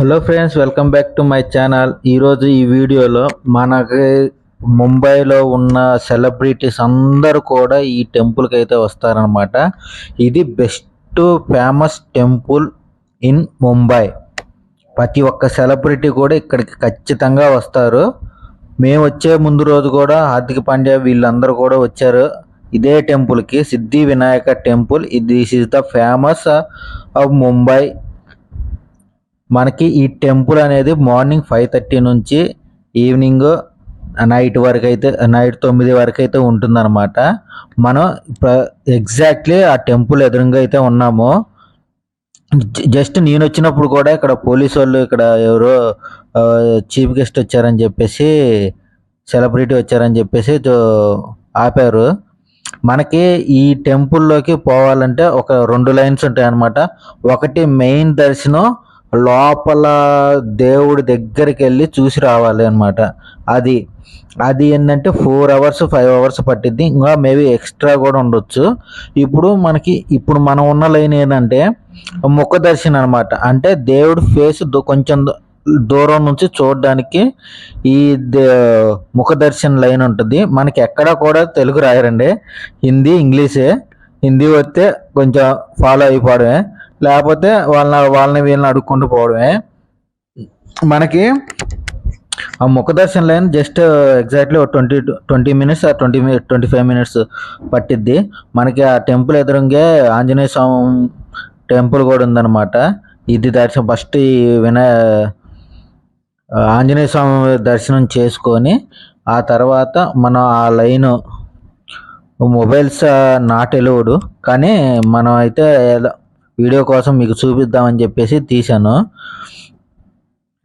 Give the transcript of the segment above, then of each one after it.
Hello friends welcome back to my channel. ఈరోజు ఈ వీడియోలో మనకి ముంబైలో ఉన్న సెలబ్రిటీస్ అందరూ కూడా ఈ టెంపుల్కి అయితే వస్తారనమాట ఇది best famous temple in Mumbai ప్రతి ఒక్క సెలబ్రిటీ కూడా ఇక్కడికి ఖచ్చితంగా వస్తారు. మేము వచ్చే ముందు రోజు కూడా హార్దిక్ పాండ్యా వీళ్ళందరూ కూడా వచ్చారు. ఇదే టెంపుల్కి Siddhi Vinayaka temple this is the famous of Mumbai మనకి ఈ టెంపుల్ అనేది మార్నింగ్ ఫైవ్ థర్టీ నుంచి ఈవినింగ్ నైట్ వరకు అయితే నైట్ తొమ్మిది వరకు అయితే ఉంటుందన్నమాట. మనం ఎగ్జాక్ట్లీ ఆ టెంపుల్ ఎదురుగా అయితే ఉన్నాము. జస్ట్ నేను వచ్చినప్పుడు కూడా ఇక్కడ పోలీసు వాళ్ళు ఇక్కడ ఎవరో చీఫ్ గెస్ట్ వచ్చారని చెప్పేసి సెలబ్రిటీ వచ్చారని చెప్పేసి ఆపారు. మనకి ఈ టెంపుల్లోకి పోవాలంటే ఒక రెండు లైన్స్ ఉంటాయి అన్నమాట ఒకటి మెయిన్ దర్శనం లోపల దేవుడి దగ్గరికి వెళ్ళి చూసి రావాలి అనమాట అది అది ఏంటంటే ఫోర్ అవర్స్ ఫైవ్ అవర్స్ పట్టిద్ది. ఇంకా మేబీ ఎక్స్ట్రా కూడా ఉండొచ్చు. ఇప్పుడు మనకి ఇప్పుడు మనం ఉన్న లైన్ ఏంటంటే ముఖ దర్శనం అనమాట అంటే దేవుడి ఫేస్ కొంచెం దూరం నుంచి చూడడానికి ఈ దే- ముఖ దర్శన లైన్ ఉంటుంది. మనకి ఎక్కడ కూడా తెలుగు రాయరండి. హిందీ ఇంగ్లీషే. హిందీ వస్తే కొంచెం ఫాలో అయిపోవడమే. లేకపోతే వాళ్ళని వాళ్ళని వీళ్ళని అడుక్కుంటూ పోవడమే. మనకి ఆ ముఖ దర్శన line just exactly twenty twenty minutes ఆ ట్వంటీ ట్వంటీ ఫైవ్ మినిట్స్ పట్టిద్ది. మనకి ఆ టెంపుల్ ఎదురుంగే ఆంజనేయ స్వామి టెంపుల్ కూడా ఉందన్నమాట. ఇది దర్శనం ఫస్ట్ ఈ వినాయ ఆంజనేయ స్వామి దర్శనం చేసుకొని ఆ తర్వాత మనం ఆ లైన్ మొబైల్స్ నాట్ ఎలవుడు కానీ మనం అయితే ఏదో వీడియో కోసం మీకు చూపిద్దామని చెప్పేసి తీశాను.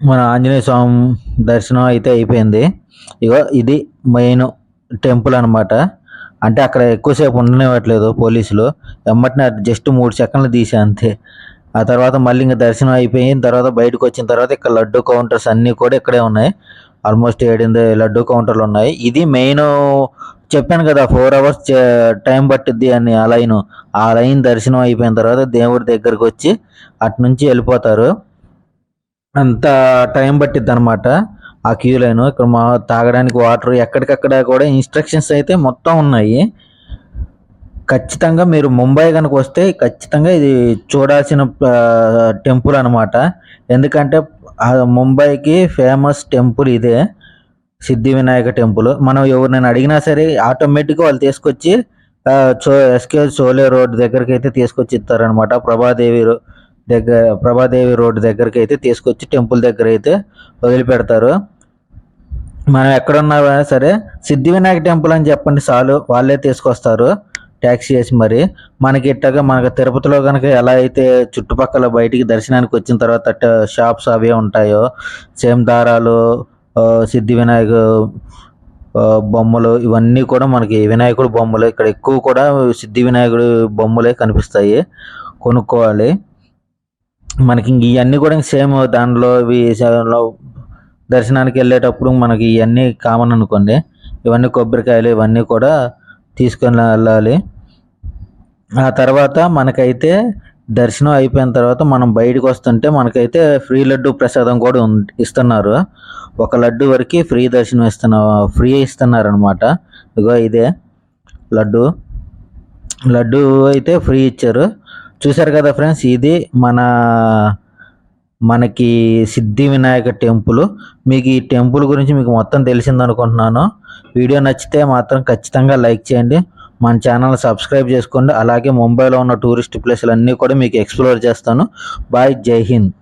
మన ఆంజనేయ స్వామి దర్శనం అయితే అయిపోయింది. ఇగో ఇది మెయిన్ టెంపుల్ అనమాట అంటే అక్కడ ఎక్కువసేపు ఉండనివ్వట్లేదు పోలీసులు. ఎమ్మటినే జస్ట్ మూడు సెకండ్లు తీసా అంతే. ఆ తర్వాత మళ్ళీ ఇంకా దర్శనం అయిపోయిన తర్వాత బయటకు వచ్చిన తర్వాత ఇక్కడ లడ్డు కౌంటర్స్ అన్నీ కూడా ఇక్కడే ఉన్నాయి. ఆల్మోస్ట్ ఏడింది లడ్డు కౌంటర్లు ఉన్నాయి. ఇది మెయిన్ చెప్పాను కదా ఫోర్ అవర్స్ టైం పట్టిద్ది అని ఆ లైన్. ఆ లైన్ దర్శనం అయిపోయిన తర్వాత దేవుడి దగ్గరకు వచ్చి అటు నుంచి వెళ్ళిపోతారు. అంత టైం పట్టిద్ది అనమాట ఆ క్యూ లైన్. ఇక్కడ మా తాగడానికి వాటర్ ఎక్కడికక్కడ కూడా ఇన్స్ట్రక్షన్స్ అయితే మొత్తం ఉన్నాయి. ఖచ్చితంగా మీరు ముంబై కనుక వస్తే ఖచ్చితంగా ఇది చూడాల్సిన టెంపుల్ అనమాట ఎందుకంటే ముంబైకి ఫేమస్ టెంపుల్ ఇదే. సిద్ధి వినాయక టెంపుల్. మనం ఎవరినైనా అడిగినా సరే ఆటోమేటిక్గా వాళ్ళు తీసుకొచ్చి చో ఎస్కే చోలే రోడ్ దగ్గరికి అయితే తీసుకొచ్చి ఇస్తారనమాట ప్రభాదేవి దగ్గర ప్రభాదేవి రోడ్ దగ్గరికి అయితే తీసుకొచ్చి టెంపుల్ దగ్గర అయితే వదిలిపెడతారు. మనం ఎక్కడున్నా సరే సిద్ధి వినాయక టెంపుల్ అని చెప్పండి చాలు వాళ్ళే తీసుకొస్తారు ట్యాక్సీ వేసి మరి. మనకి ఇట్టగా మనకు తిరుపతిలో కనుక ఎలా అయితే చుట్టుపక్కల బయటికి దర్శనానికి వచ్చిన తర్వాత షాప్స్ అవే ఉంటాయో సేమ్ దారాలు సిద్ధి వినాయక బొమ్మలు ఇవన్నీ కూడా మనకి వినాయకుడు బొమ్మలు. ఇక్కడ ఎక్కువ కూడా సిద్ధి వినాయకుడు బొమ్మలే కనిపిస్తాయి. కొనుక్కోవాలి. మనకి ఇవన్నీ కూడా సేమ్ దానిలో ఇవి దర్శనానికి వెళ్ళేటప్పుడు మనకి ఇవన్నీ కామన్ అనుకోండి. ఇవన్నీ కొబ్బరికాయలు ఇవన్నీ కూడా తీసుకొని వెళ్ళాలి. ఆ తర్వాత మనకైతే దర్శనం అయిపోయిన తర్వాత మనం బయటకు వస్తుంటే మనకైతే ఫ్రీ లడ్డు ప్రసాదం కూడా ఉం- ఇస్తున్నారు. ఒక లడ్డు వరకు ఫ్రీ దర్శనం ఇస్తున్న ఫ్రీ ఇస్తున్నారు అనమాట ఇగో ఇదే లడ్డు. లడ్డు అయితే ఫ్రీ ఇచ్చారు. చూశారు కదా ఫ్రెండ్స్ ఇది మన మనకి సిద్ధి వినాయక టెంపుల్. మీకు ఈ టెంపుల్ గురించి మీకు మొత్తం తెలిసింది అనుకుంటున్నాను. వీడియో నచ్చితే మాత్రం ఖచ్చితంగా లైక్ చేయండి. మన ఛానల్ సబ్స్క్రైబ్ చేసుకోండి. అలాగే ముంబైలో ఉన్న టూరిస్ట్ ప్లేసులు అన్నీ కూడా మీకు ఎక్స్ప్లోర్ చేస్తాను. బాయ్ జై హింద్.